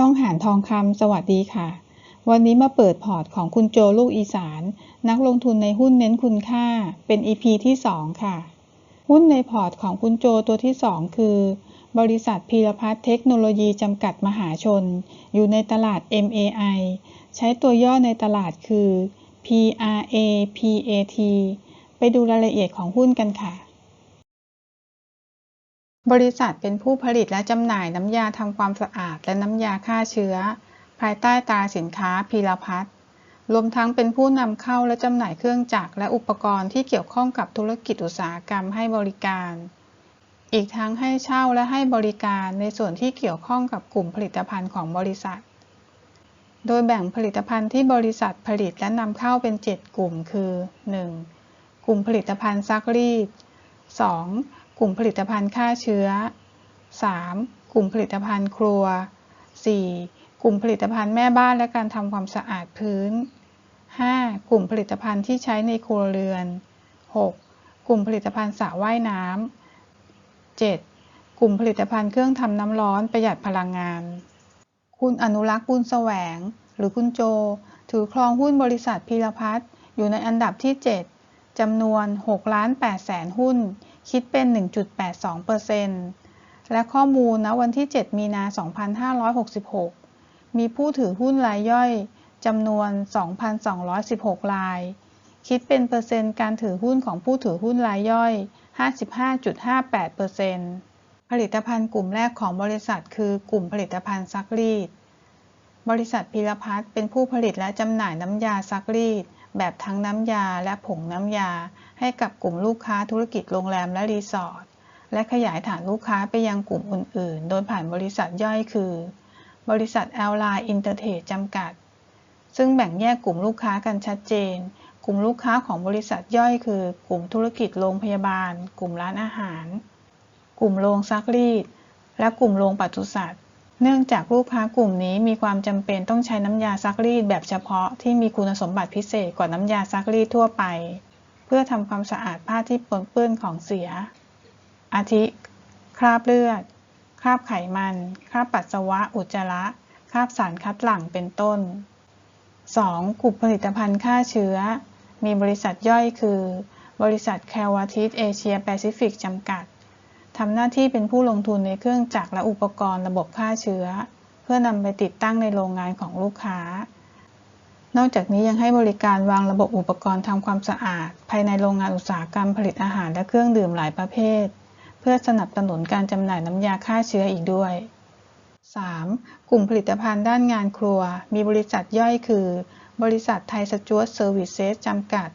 ช่องหานทองคำสวัสดีค่ะ วันนี้มาเปิดพอร์ตของคุณโจลูกอีสาน นักลงทุนในหุ้นเน้นคุณค่าเป็น EP ที่ 2 ค่ะ หุ้นในพอร์ตของคุณโจตัวที่ 2 คือ บริษัทพีรพัฒน์เทคโนโลยีจำกัดมหาชน อยู่ในตลาด MAI ใช้ตัวย่อในตลาดคือ PRAPAT ไปดูรายละเอียดของหุ้นกันค่ะ บริษัทเป็นผู้ผลิตและจำหน่ายน้ำยาทำความสะอาดและน้ำยาฆ่าเชื้อ ภายใต้ตราสินค้าพีรพัฒน์รวมทั้งเป็นผู้นำเข้าและจำหน่ายเครื่องจักรและอุปกรณ์ที่เกี่ยวข้องกับธุรกิจอุตสาหกรรมให้บริการ อีกทั้งให้เช่าและให้บริการในส่วนที่เกี่ยวข้องกับกลุ่มผลิตภัณฑ์ของบริษัท โดยแบ่งผลิตภัณฑ์ที่บริษัทผลิตและนำเข้าเป็น 7 กลุ่มคือ 1. กลุ่มผลิตภัณฑ์ซักรีด 2. กลุ่มผลิตภัณฑ์ฆ่าเชื้อ 3. กลุ่มผลิตภัณฑ์ครัว 4. กลุ่มผลิตภัณฑ์แม่บ้านและการทำความสะอาดพื้น 5. กลุ่มผลิตภัณฑ์ที่ใช้ในครัวเรือน 6. กลุ่มผลิตภัณฑ์สระว่ายน้ำ 7. กลุ่มผลิตภัณฑ์เครื่องทำน้ำร้อนประหยัดพลังงาน คุณอนุรักษ์บุญแสวง หรือคุณโจ ถือครองหุ้นบริษัทพีรพัฒน์อยู่ในอันดับที่ 7 จำนวน6ล้าน8แสนหุ้น คิดเป็น 1.82%และข้อมูลณวันที่ 7 มีนา 2566 มีผู้ถือหุ้นรายย่อยจำนวน 2,216 ราย คิดเป็นเปอร์เซ็นต์การถือหุ้นของผู้ถือหุ้นรายย่อย 55.58%ผลิตภัณฑ์กลุ่มแรกของบริษัทคือกลุ่มผลิตภัณฑ์ซักรีด บริษัทพีรพัฒน์เป็นผู้ผลิตและจำหน่ายน้ำยาซักรีด แบบทั้งน้ำยาและผงน้ำยา ให้กับกลุ่มลูกค้าธุรกิจโรงแรมและรีสอร์ท และขยายฐานลูกค้าไปยังกลุ่มอื่น ๆ โดยผ่านบริษัทย่อยคือ บริษัทแอลไลน์อินเตอร์เทรดจำกัด ซึ่งแบ่งแยกกลุ่มลูกค้ากันชัดเจน กลุ่มลูกค้าของบริษัทย่อยคือ กลุ่มธุรกิจโรงพยาบาล กลุ่มร้านอาหาร กลุ่มโรงซักรีด และกลุ่มโรงปศุสัตว์ เนื่องจากลูกค้ากลุ่มนี้มีความจำเป็นต้องใช้น้ำยาซักรีดแบบเฉพาะที่มีคุณสมบัติพิเศษกว่าน้ำยาซักรีดทั่วไป เพื่อทำความสะอาดผ้าที่ปนเปื้อนของเสีย อาทิ คราบเลือด คราบไขมัน คราบปัสสาวะ อุจจาระ คราบสารคัดหลั่งเป็นต้น 2. กลุ่มผลิตภัณฑ์ฆ่าเชื้อ มีบริษัทย่อยคือ บริษัทแคลวาทิสเอเชียแปซิฟิกจำกัด ทำหน้าที่เป็นผู้ลงทุนในเครื่องจักรและอุปกรณ์ระบบฆ่าเชื้อ เพื่อนำไปติดตั้งในโรงงานของลูกค้า นอกจากนี้ยังให้บริการวางระบบอุปกรณ์ทำความสะอาด ภายในโรงงานอุตสาหกรรมผลิตอาหารและเครื่องดื่มหลายประเภท เพื่อสนับสนุนการจำหน่ายน้ำยาฆ่าเชื้ออีกด้วย 3. กลุ่มผลิตภัณฑ์ด้านงานครัว มีบริษัทย่อยคือ บริษัทไทยสจวตเซอร์วิสเซสจำกัด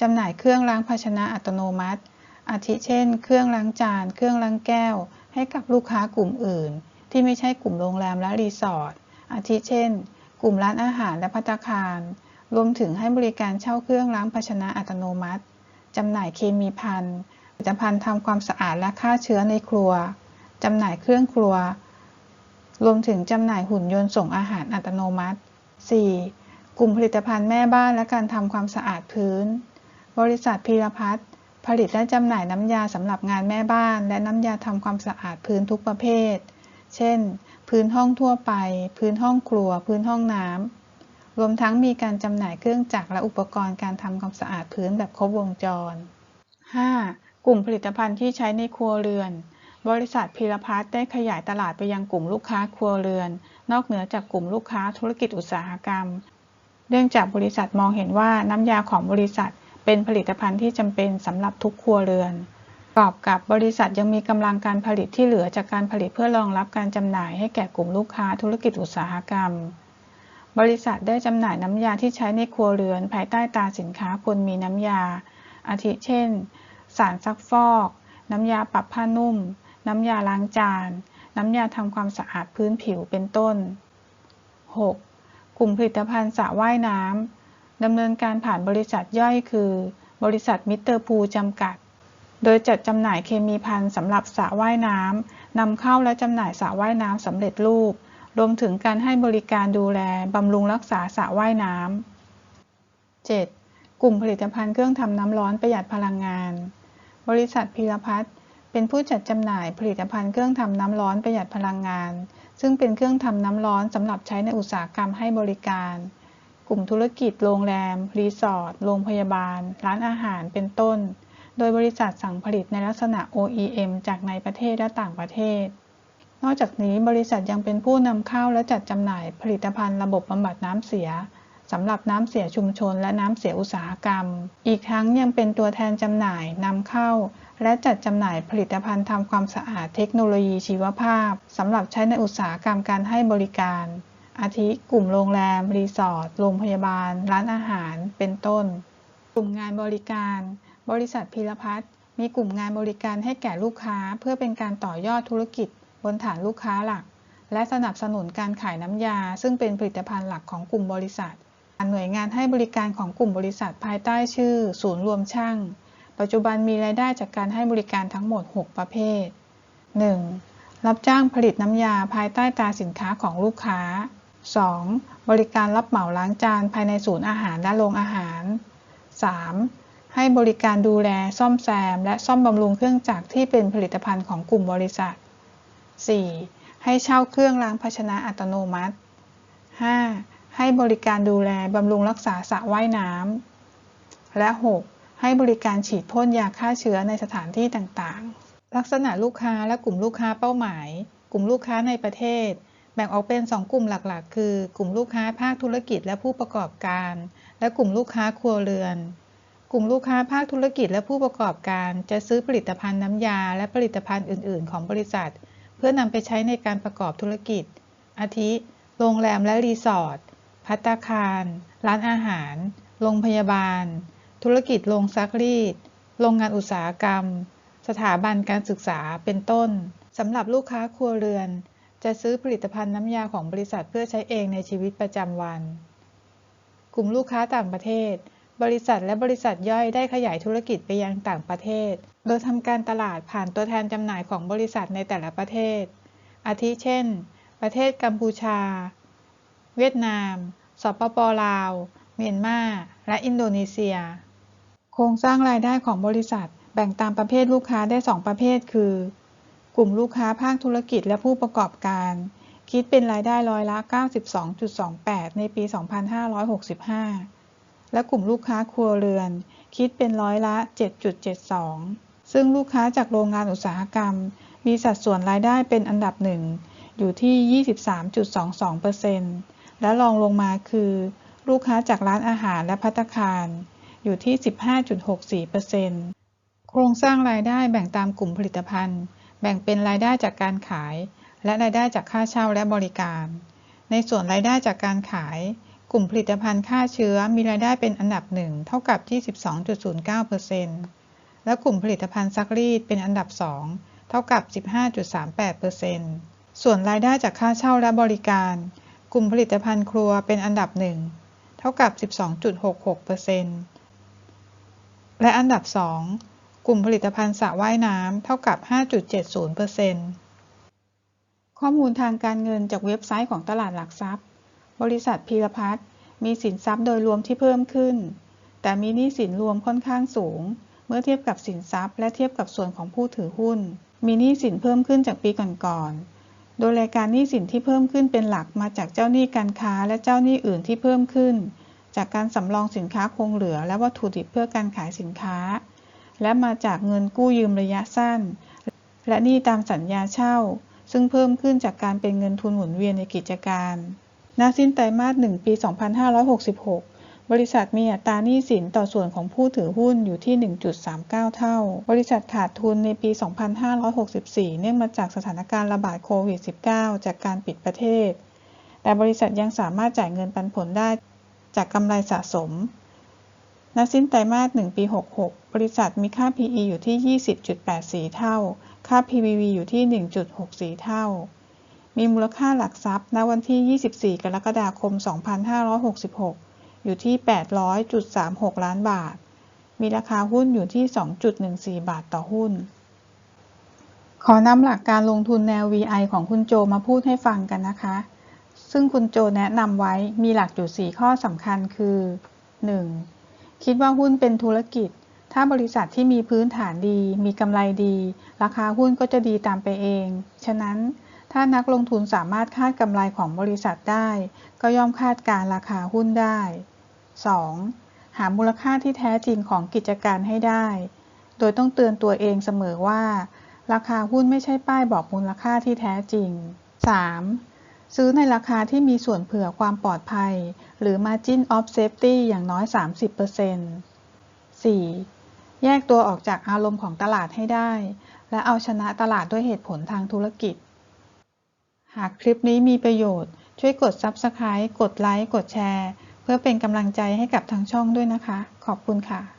จำหน่ายเครื่องล้างภาชนะอัตโนมัติ อาทิเช่น เครื่องล้างจาน เครื่องล้างแก้ว ให้กับลูกค้ากลุ่มอื่น ที่ไม่ใช่กลุ่มโรงแรมและรีสอร์ท อาทิเช่น กลุ่มร้านอาหารและภัตคาร รวมถึงให้บริการเช่าเครื่องล้างภาชนะอัตโนมัติ จำหน่ายเคมีภัณฑ์ผลิตภัณฑ์ทำความสะอาดและฆ่าเชื้อในครัว จำหน่ายเครื่องครัว รวมถึงจำหน่ายหุ่นยนต์ส่งอาหารอัตโนมัติ 4. กลุ่มผลิตภัณฑ์แม่บ้านและการทำความสะอาดพื้น บริษัทพีรพัฒน์ ผลิตและจำหน่ายน้ำยาสำหรับงานแม่บ้าน และน้ำยาทำความสะอาดพื้นทุกประเภท เช่น พื้นห้องทั่วไป พื้นห้องครัว พื้นห้องน้ำ รวมทั้งมีการจำหน่ายเครื่องจักรและอุปกรณ์การทำความสะอาดพื้นแบบครบวงจร 5. กลุ่มผลิตภัณฑ์ที่ใช้ในครัวเรือน บริษัทพีรพัฒน์ได้ขยายตลาดไปยังกลุ่มลูกค้าครัวเรือน นอกเหนือจากกลุ่มลูกค้าธุรกิจอุตสาหกรรม เนื่องจากบริษัทมองเห็นว่าน้ำยาของบริษัท เป็นผลิตภัณฑ์ที่จำเป็นสำหรับทุกครัวเรือนประกอบกับบริษัทยังมีกำลังการผลิตที่เหลือจากการผลิตเพื่อรองรับการจำหน่ายให้แก่กลุ่มลูกค้าธุรกิจอุตสาหกรรม บริษัทได้จำหน่ายน้ำยาที่ใช้ในครัวเรือน ภายใต้ตราสินค้าควรมีน้ำยา อาทิเช่น สารซักฟอก น้ำยาปรับผ้านุ่ม น้ำยาล้างจาน น้ำยาทำความสะอาดพื้นผิวเป็นต้น 6. กลุ่มผลิตภัณฑ์สระว่ายน้ำ ดำเนินการผ่านบริษัทย่อยคือ บริษัทมิสเตอร์พูจำกัด โดยจัดจำหน่ายเคมีภัณฑ์สำหรับสระว่ายน้ำนำเข้าและจำหน่ายสระว่ายน้ำสำเร็จรูป รวมถึงการให้บริการดูแลบำรุงรักษาสระว่ายน้ำ 7. กลุ่มผลิตภัณฑ์เครื่องทำน้ำร้อนประหยัดพลังงาน บริษัทพีรพัฒน์เป็นผู้จัดจำหน่ายผลิตภัณฑ์เครื่องทำน้ำร้อนประหยัดพลังงาน ซึ่งเป็นเครื่องทำน้ำร้อนสำหรับใช้ในอุตสาหกรรมให้บริการ กลุ่มธุรกิจโรงแรม รีสอร์ท โรงพยาบาล ร้านอาหาร เป็นต้น โดยบริษัทสั่งผลิตในลักษณะ OEM จากในประเทศและต่างประเทศ นอกจากนี้บริษัทยังเป็นผู้นำเข้าและจัดจำหน่ายผลิตภัณฑ์ระบบบำบัดน้ำเสียสำหรับน้ำเสียชุมชนและน้ำเสียอุตสาหกรรม อีกทั้งยังเป็นตัวแทนจำหน่ายนำเข้า และจัดจำหน่ายผลิตภัณฑ์ทำความสะอาดเทคโนโลยีชีวภาพสำหรับใช้ในอุตสาหกรรมการให้บริการ อาทิกลุ่มโรงแรม รีสอร์ท โรงพยาบาล ร้านอาหาร เป็นต้น กลุ่มงานบริการ บริษัทพีรพัฒน์มีกลุ่มงานบริการให้แก่ลูกค้า เพื่อเป็นการต่อยอดธุรกิจ บนฐานลูกค้าหลัก และสนับสนุนการขายน้ำยา ซึ่งเป็นผลิตภัณฑ์หลักของกลุ่มบริษัทหน่วยงานให้บริการของกลุ่มบริษัทภายใต้ชื่อ ศูนย์รวมช่าง ปัจจุบันมีรายได้จากการให้บริการทั้งหมด 6 ประเภท 1. รับจ้างผลิตน้ำยาภายใต้ตราสินค้าของลูกค้า 2. บริการรับเหมาล้างจานภายในศูนย์อาหารและโรงอาหาร 3. ให้บริการดูแลซ่อมแซม และซ่อมบำรุงเครื่องจักรที่เป็นผลิตภัณฑ์ของกลุ่มบริษัท 4. ให้เช่าเครื่องล้างภาชนะอัตโนมัติ 5. ให้บริการดูแลบำรุงรักษาสระว่ายน้ำและ 6. ให้บริการฉีดพ่นยาฆ่าเชื้อในสถานที่ต่างๆ ลักษณะลูกค้าและกลุ่มลูกค้าเป้าหมาย กลุ่มลูกค้าในประเทศ แบ่งออกเป็น 2 กลุ่มหลักๆ คือกลุ่มลูกค้าภาคธุรกิจและผู้ประกอบการ และกลุ่มลูกค้าครัวเรือน กลุ่มลูกค้าภาคธุรกิจและผู้ประกอบการ จะซื้อผลิตภัณฑ์น้ำยา และผลิตภัณฑ์อื่น ๆ ของบริษัท เพื่อนำไปใช้ในการประกอบธุรกิจ อาทิ โรงแรมและรีสอร์ทภัตตาคาร ร้านอาหาร โรงพยาบาล ธุรกิจโรงซักรีด โรงงานอุตสาหกรรม สถาบันการศึกษา เป็นต้น สำหรับลูกค้าครัวเรือน จะซื้อผลิตภัณฑ์น้ำยาของบริษัทเพื่อใช้เองในชีวิตประจำวัน กลุ่มลูกค้าต่างประเทศ บริษัทและบริษัทย่อยได้ขยายธุรกิจไปยังต่างประเทศ โดยทำการตลาดผ่านตัวแทนจำหน่ายของบริษัทในแต่ละประเทศ อาทิเช่น ประเทศกัมพูชา เวียดนาม สปปลาว เมียนมา และอินโดนีเซีย โครงสร้างรายได้ของบริษัทแบ่งตามประเภทลูกค้าได้ 2 ประเภท คือ กลุ่มลูกค้าภาคธุรกิจและผู้ประกอบการ คิดเป็นรายได้ร้อยละ 92.28 ในปี 2565 และกลุ่มลูกค้าครัวเรือน คิดเป็นร้อยละ 7.72 ซึ่งลูกค้าจากโรงงานอุตสาหกรรม มีสัดส่วนรายได้เป็นอันดับหนึ่งอยู่ที่ 23.22%และรองลงมาคือ ลูกค้าจากร้านอาหารและภัตคารอยู่ที่ 15.64%โครงสร้างรายได้แบ่งตามกลุ่มผลิตภัณฑ์ แบ่งเป็นรายได้จากการขาย และรายได้จากค่าเช่าและบริการ ในส่วนรายได้จากการขาย กลุ่มผลิตภัณฑ์ฆ่าเชื้อมีรายได้เป็นอันดับหนึ่งเท่ากับ 22.09%และกลุ่มผลิตภัณฑ์ซักรีดเป็นอันดับสองเท่ากับ 15.38%ส่วนรายได้จากค่าเช่าและบริการ กลุ่มผลิตภัณฑ์ครัวเป็นอันดับหนึ่งเท่ากับ 12.66%และอันดับสอง กลุ่มผลิตภัณฑ์สระว่ายน้ำเท่ากับ 5.70%ข้อมูลทางการเงินจากเว็บไซต์ของตลาดหลักทรัพย์ บริษัทพีรพัฒน์มีสินทรัพย์โดยรวมที่เพิ่มขึ้น แต่มีหนี้สินรวมค่อนข้างสูง เมื่อเทียบกับสินทรัพย์และเทียบกับส่วนของผู้ถือหุ้น มีหนี้สินเพิ่มขึ้นจากปีก่อนๆ โดยรายการหนี้สินที่เพิ่มขึ้นเป็นหลักมาจากเจ้าหนี้การค้าและเจ้าหนี้อื่นที่เพิ่มขึ้น จากการสำรองสินค้าคงเหลือและวัตถุดิบเพื่อการขายสินค้า และมาจากเงินกู้ยืมระยะสั้น และหนี้ตามสัญญาเช่า ซึ่งเพิ่มขึ้นจากการเป็นเงินทุนหมุนเวียนในกิจการ ณ สิ้นไตรมาส 1 ปี 2566 บริษัทมีอัตราหนี้สินต่อส่วนของผู้ถือหุ้นอยู่ที่ 1.39 เท่า บริษัทขาดทุนในปี 2564 เนื่องมาจากสถานการณ์ระบาดโควิด -19 จากการปิดประเทศ แต่บริษัทยังสามารถจ่ายเงินปันผลได้จากกำไรสะสม ณสิ้นไตรมาส1ปี 66 บริษัทมีค่า PE อยู่ที่ 20.84 เท่า ค่า PBV อยู่ที่ 1.64 เท่า มีมูลค่าหลักทรัพย์ ณ วันที่ 24 กรกฎาคม 2566 อยู่ที่ 800.36 ล้านบาท มีราคาหุ้นอยู่ที่ 2.14 บาทต่อหุ้น ขอนำหลักการลงทุนแนว VI ของคุณโจมาพูดให้ฟังกันนะคะ ซึ่งคุณโจแนะนำไว้มีหลักอยู่ 4 ข้อสำคัญคือ 1. คิดว่าหุ้นเป็นธุรกิจ ถ้าบริษัทที่มีพื้นฐานดี มีกำไรดี ราคาหุ้นก็จะดีตามไปเอง ฉะนั้นถ้านักลงทุนสามารถคาดกำไรของบริษัทได้ ก็ย่อมคาดการราคาหุ้นได้ 2. หามูลค่าที่แท้จริงของกิจการให้ได้ โดยต้องเตือนตัวเองเสมอว่า ราคาหุ้นไม่ใช่ป้ายบอกมูลค่าที่แท้จริง 3. ซื้อในราคาที่มีส่วนเผื่อความปลอดภัย หรือ margin of safety อย่างน้อย 30% 4. แยกตัวออกจากอารมณ์ของตลาดให้ได้ และเอาชนะตลาดด้วยเหตุผลทางธุรกิจ หากคลิปนี้มีประโยชน์ ช่วยกด Subscribe กดไลค์ กดแชร์ เพื่อเป็นกำลังใจให้กับทางช่องด้วยนะคะ ขอบคุณค่ะ